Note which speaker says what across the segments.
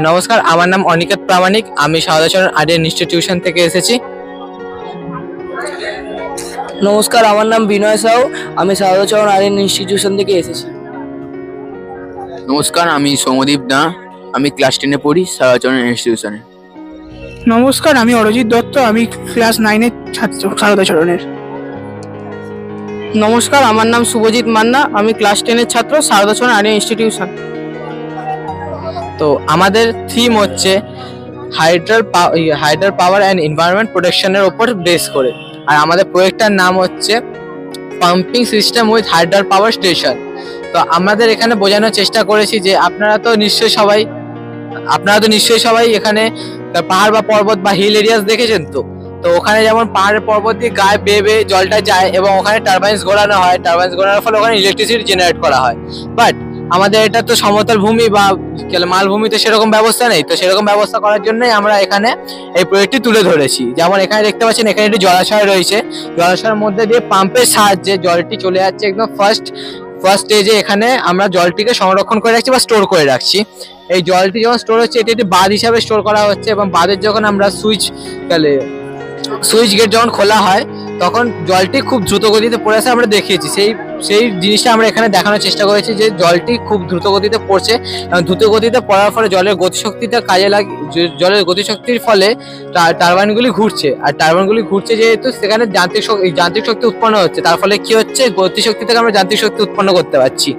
Speaker 1: নমস্কার আমার নাম অনিকেত প্রামাণিক। আমি সারদাচরণ আর্ট ইনস্টিটিউশন থেকে এসেছি।
Speaker 2: নমস্কার আমার নাম বিনয় সাউ। আমি সারদাচরণ আর্যন ইনস্টিটিউশন থেকে এসেছি।
Speaker 3: নমস্কার আমি সৌমদীপ দা। আমি ক্লাস টেনে পড়ি সারাচরণ ইনস্টিটিউশনে।
Speaker 4: নমস্কার আমি অরজিৎ দত্ত। আমি ক্লাস নাইনের ছাত্র সারদাচরণের
Speaker 1: নমস্কার আমার নাম শুভজিৎ মান্না। আমি ক্লাস টেনের ছাত্র সারদাচরণ আর্ট ইনস্টিটিউশন। তো আমাদের থিম হচ্ছে হাইড্রাল হাইড্রাল পাওয়ার অ্যান্ড এনভায়রনমেন্ট প্রোটেকশনের ওপর বেস করে। আর আমাদের প্রজেক্টটার নাম হচ্ছে pumping system with hydel power station তো আমাদের এখানে বোঝানোর চেষ্টা করেছি যে আপনারা তো নিশ্চয়ই সবাই, আপনারা তো নিশ্চয়ই সবাই এখানে পাহাড় বা পর্বত বা হিল এরিয়াস দেখেছেন তো? তো ওখানে যেমন পাহাড়ের পর্বত দিয়ে গায়ে বেয়ে বেয়ে জলটা যায় এবং ওখানে টারবাইন্স ঘোরানো হয় টারবাইন্স ঘোরানোর ফলে ওখানে ইলেকট্রিসিটি জেনারেট করা হয়। বাট আমাদের এটা তো সমতল ভূমি বা মালভূমি তো সেরকম ব্যবস্থা নেই। তো সেরকম ব্যবস্থা করার জন্যই আমরা এখানে এই প্রজেক্টটি তুলে ধরেছি। যেমন এখানে দেখতে পাচ্ছেন, এখানে একটি জলাশয় রয়েছে। জলাশয়ের মধ্যে দিয়ে পাম্পের সাহায্যে জলটি চলে যাচ্ছে একদম ফার্স্ট ফার্স্ট স্টেজে এখানে আমরা জলটিকে সংরক্ষণ করে রাখছি বা স্টোর করে রাখছি। এই জলটি যখন স্টোর হচ্ছে, এটি একটি বাঁধ হিসাবে স্টোর করা হচ্ছে এবং বাঁধের যখন আমরা সুইচ গেলে সুইচ গেট যখন খোলা হয়, তখন জলটি খুব দ্রুত গতিতে পড়ে আসে, আমরা দেখিয়েছি। সেই সেই জিনিসটা আমরা এখানে দেখানোর চেষ্টা করেছি যে জলটি খুব দ্রুত গতিতে পড়ছে। দ্রুত গতিতে পড়ার ফলে জলের গতিশক্তিটা কাজে লাগে জলের গতিশক্তির ফলে টারবাইনগুলি ঘুরছে। আর টারবাইনগুলি ঘুরছে যেহেতু সেখানে যান্ত্রিক শক্তি যান্ত্রিক শক্তি উৎপন্ন হচ্ছে। তার ফলে কি হচ্ছে? গতিশক্তি থেকে আমরা যান্ত্রিক শক্তি উৎপন্ন করতে পারছি।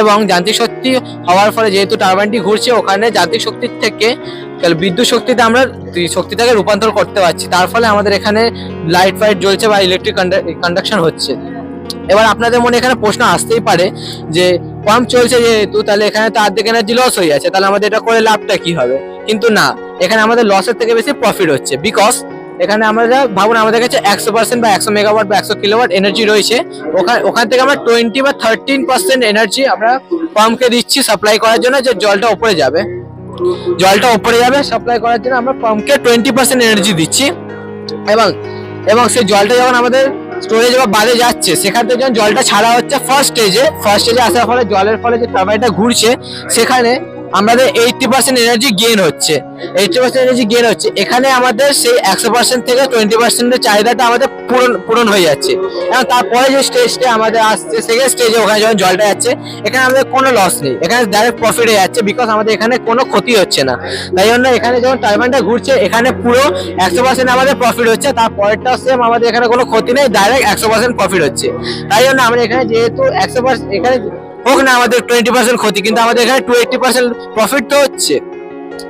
Speaker 1: এবং যান্ত্রিক শক্তি হওয়ার ফলে যেহেতু টারবাইনটি ঘুরছে, ওখানে যান্ত্রিক শক্তির থেকে তাহলে বিদ্যুৎ শক্তিতে আমরা শক্তিটাকে রূপান্তর করতে পারছি। তার ফলে আমাদের এখানে লাইট ফাইট জ্বলছে বা ইলেকট্রিক কন্ডাকশন হচ্ছে। এবার আপনাদের মনে এখানে প্রশ্ন আসতেই পারে যে পাম্প চলছে যেহেতু, তাহলে এখানে তো অর্ধেক এনার্জি লস হয়ে যাচ্ছে, তাহলে আমাদের এটা করে লাভটা কি হবে? কিন্তু না, এখানে আমাদের লসের থেকে বেশি প্রফিট হচ্ছে বিকজ এখানে আমরা ভাবুন আমাদের কাছে একশো পার্সেন্ট বা একশো মেগাওয়াট বা একশো কিলোওয়াট এনার্জি রয়েছে, ওখান ওখান থেকে আমরা টোয়েন্টি বা থার্টিন পার্সেন্ট এনার্জি আমরা পাম্পকে দিচ্ছি সাপ্লাই করার জন্য, যে জলটা ওপরে যাবে। জলটা ওপরে যাবে সাপ্লাই করার জন্য আমরা পাম্পকে টোয়েন্টি পার্সেন্ট এনার্জি দিচ্ছি, এবং এবং সেই জলটা যখন আমাদের স্টোরেজ বা বাদে যাচ্ছে। সেখান থেকে যখন জলটা ছাড়া হচ্ছে ফার্স্ট স্টেজে ফার্স্ট স্টেজে আসার ফলে জলের ফলে যে টার্বাইনটা ঘুরছে, সেখানে আমাদের এইটটি পার্সেন্ট এনার্জি গেন হচ্ছে। এইটটি পার্সেন্ট এনার্জি গেন হচ্ছে। এখানে আমাদের সেই একশো পার্সেন্ট থেকে টোয়েন্টি পার্সেন্টের চাহিদাটা আমাদের পূরণ পূরণ হয়ে যাচ্ছে। এবং তারপরে যে স্টেজটা আমাদের আসছে সেকেন্ড স্টেজে ওখানে যখন জলটা যাচ্ছে, এখানে আমাদের কোনো লস নেই। এখানে ডাইরেক্ট প্রফিট হয়ে যাচ্ছে বিকজ আমাদের এখানে কোনো ক্ষতি হচ্ছে না। তাই জন্য এখানে যখন টারবাইনটা ঘুরছে, এখানে পুরো একশো পার্সেন্ট আমাদের প্রফিট হচ্ছে। তারপরেরটা সেম আমাদের এখানে কোনো ক্ষতি নেই ডাইরেক্ট একশো পার্সেন্ট প্রফিট হচ্ছে। তাই জন্য আমরা এখানে যেহেতু একশো পার্সেন্ট এখানে হোক না আমাদের টোয়েন্টি পার্সেন্ট ক্ষতি, কিন্তু আমাদের এখানে টু এইটটি পার্সেন্ট প্রফিট তো হচ্ছে।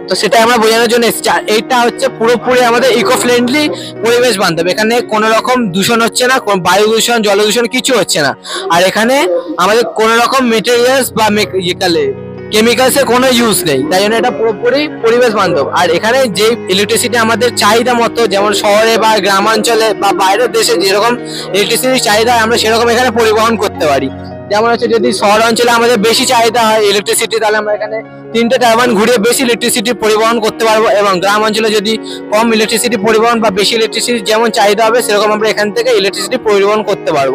Speaker 1: তো সেটা আমরা বোঝানোর জন্য এসেছি। আর এইটা হচ্ছে পুরোপুরি আমাদের ইকো ফ্রেন্ডলি পরিবেশ বান্ধব। এখানে কোনো রকম দূষণ হচ্ছে না বায়ু দূষণ, জল দূষণ কিছু হচ্ছে না। আর এখানে আমাদের কোনো রকম মেটেরিয়ালস বা ইকালে কেমিক্যালসের কোনো ইউজ নেই। তাই জন্য এটা পুরোপুরি পরিবেশ বান্ধব। আর এখানে যে ইলেকট্রিসিটি আমাদের চাহিদা মতো, যেমন শহরে বা গ্রামাঞ্চলে বা বাইরের দেশে যেরকম ইলেকট্রিসিটির চাহিদা আমরা সেরকম এখানে পরিবহন করতে পারি। যেমন হচ্ছে যদি শহর অঞ্চলে আমাদের বেশি চাহিদা হয় ইলেকট্রিসিটি তাহলে আমরা এখানে তিনটে টারবাইন ঘুরিয়ে বেশি ইলেকট্রিসিটি পরিবহন করতে পারব এবং গ্রাম অঞ্চলে যদি কম ইলেকট্রিসিটি পরিবহন বা বেশি ইলেকট্রিসিটি যেমন চাহিদা হবে, সেরকম আমরা এখান থেকে ইলেকট্রিসিটি পরিবহন করতে পারব।